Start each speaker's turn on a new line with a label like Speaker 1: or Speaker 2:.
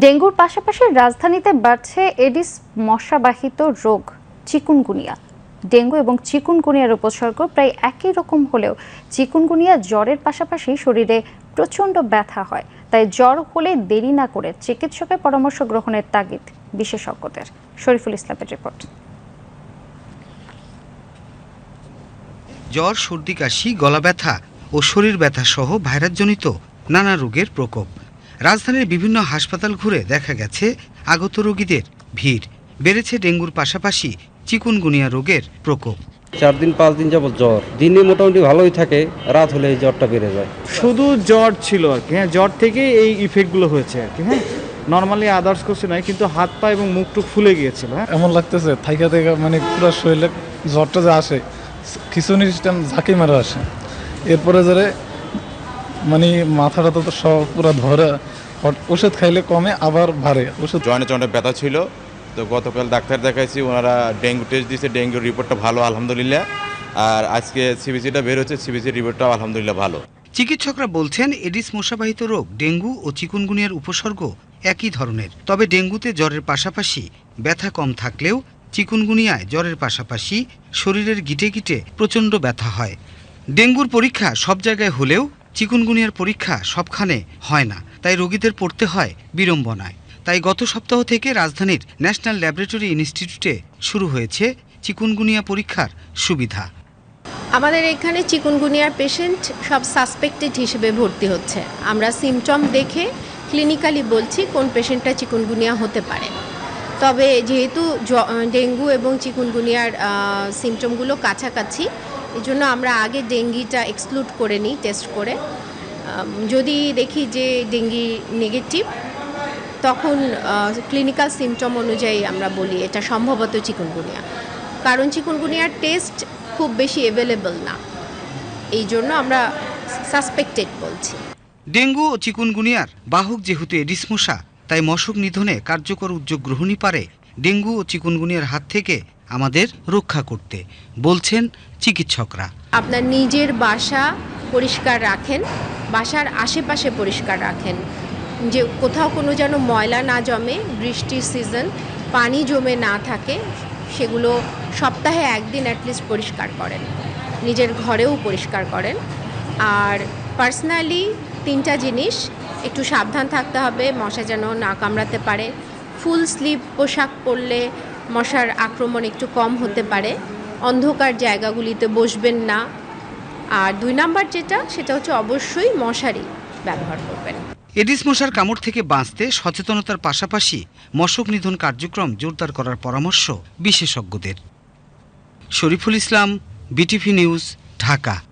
Speaker 1: ডেঙ্গুর পাশাপাশি রাজধানীতে বাড়ছে এডিস মশাবাহিত রোগ, চিকুনগুনিয়া। ডেঙ্গু এবং চিকুনগুনিয়ার উপসর্গ প্রায় একই রকম হলেও চিকুনগুনিয়া জ্বরের পাশাপাশি শরীরে প্রচণ্ড ব্যথা হয়, তাই জ্বর হলে দেরি না করে চিকিৎসকের পরামর্শ গ্রহণের তাগিদ বিশেষজ্ঞদের। শরীফুল ইসলামের রিপোর্ট।
Speaker 2: জ্বর, সর্দি, কাশি গলা ব্যথা ও শরীর ব্যথা সহ ভাইরাসজনিত নানা রোগের প্রকোপ। রাজধানীর বিভিন্ন হাসপাতাল ঘুরে দেখা গেছে আগত রোগীদের ভিড়। বেড়েছে ডেঙ্গুর পাশাপাশি চিকুনগুনিয়া রোগের প্রকোপ।
Speaker 3: চার দিন পাঁচ দিন যাবত জ্বর। দিনে মোটামুটি ভালোই থাকে রাত হলে এই জ্বরটা বেড়ে যায়।
Speaker 4: শুধু জ্বর ছিল আর কি হ্যাঁ জ্বর থেকে এই ইফেক্টগুলো হয়েছে আর কি হ্যাঁ। নর্মালি আদার্স কিছু নাই কিন্তু হাত পা এবং মুখ টুক ফুলে গিয়েছিল হ্যাঁ।
Speaker 5: এমন লাগতেছে থাইকা থেকে মানে পুরো শরীরে জ্বরটা যে আসে খিচুনি সিস্টেম ঝাঁকি মারা আসে। এরপরে যারে মানে মাথাটা তো সব পুরো ধরে। ওষুধ খাইলে কমে আবার ভারে ওষুধ
Speaker 6: জয়েন্টে জয়েন্টে ব্যথা ছিল। তো গতকাল ডাক্তার দেখাইছি ওনারা ডেঙ্গু টেস্ট দিয়েছে ডেঙ্গুর রিপোর্টটা ভালো আলহামদুলিল্লাহ। আর আজকে সিবিসিটা বের হচ্ছে সিবিসির রিপোর্টটাও আলহামদুলিল্লাহ ভালো।
Speaker 2: চিকিৎসকরা বলছেন এডিস মশাবাহিত রোগ ডেঙ্গু ও চিকুনগুনিয়ার উপসর্গ একই ধরনের। তবে ডেঙ্গুতে জ্বরের পাশাপাশি ব্যথা কম থাকলেও চিকুনগুনিয়ায় জ্বরের পাশাপাশি শরীরের গিটে গিটে প্রচণ্ড ব্যথা হয়। ডেঙ্গুর পরীক্ষা সব জায়গায় হলেও চিকুনগুনিয়ার পরীক্ষা সবখানে হয় না। তাই রোগীদের পড়তে হয় বিড়ম্বনায়। তাই গত সপ্তাহ থেকে রাজধানীর ন্যাশনাল ল্যাবরেটরি ইনস্টিটিউটে শুরু হয়েছে চিকুনগুনিয়া পরীক্ষার সুবিধা।
Speaker 7: আমাদের এখানে চিকুনগুনিয়ার পেশেন্ট সব সাসপেক্টেড হিসেবে ভর্তি হচ্ছে। আমরা সিমটম দেখে ক্লিনিক্যালি বলছি কোন পেশেন্টটা চিকুনগুনিয়া হতে পারে। তবে যেহেতু ডেঙ্গু এবং চিকুনগুনিয়ার সিমটমগুলো কাছাকাছি এই জন্য আমরা আগে ডেঙ্গিটা এক্সক্লুড করে নিই টেস্ট করে। যদি দেখি যে ডেঙ্গি নেগেটিভ তখন ক্লিনিক্যাল সিমটম অনুযায়ী আমরা বলি এটা সম্ভবত চিকুনগুনিয়া। কারণ চিকুনগুনিয়ার টেস্ট খুব বেশি অ্যাভেলেবল না। এই জন্য আমরা সাসপেক্টেড বলছি।
Speaker 2: ডেঙ্গু ও চিকুনগুনিয়ার বাহক যেহেতু এডিস মশা তাই মশক নিধনে কার্যকর উদ্যোগ গ্রহণই পারে। ডেঙ্গু ও চিকুনগুনিয়ার হাত থেকে আমাদের রক্ষা করতে। বলছেন চিকিৎসকরা।
Speaker 7: আপনার নিজের বাসা পরিষ্কার রাখেন, বাসার আশেপাশে পরিষ্কার রাখেন। যে কোথাও কোনো যেন ময়লা না জমে, বৃষ্টির সিজন পানি জমে না থাকে, সেগুলো সপ্তাহে একদিন অ্যাটলিস্ট পরিষ্কার করেন। নিজের ঘরেও পরিষ্কার করেন। আর পার্সোনালি তিনটা জিনিস, একটু সাবধান থাকতে হবে, মশা যেন না কামড়াতে পারে। ফুল স্লিভ পোশাক পরলে মশার আক্রমণ একটু কম হতে পারে। অন্ধকার জায়গাগুলিতে বসবেন না। আর দুই নাম্বার যেটা, সেটা হচ্ছে অবশ্যই মশারি ব্যবহার করবেন।
Speaker 2: এডিস মশার কামড় থেকে বাঁচতে সচেতনতার পাশাপাশি মশক নিধন কার্যক্রম জোরদার করার পরামর্শ বিশেষজ্ঞদের। Shariful Islam, BTV news, Dhaka.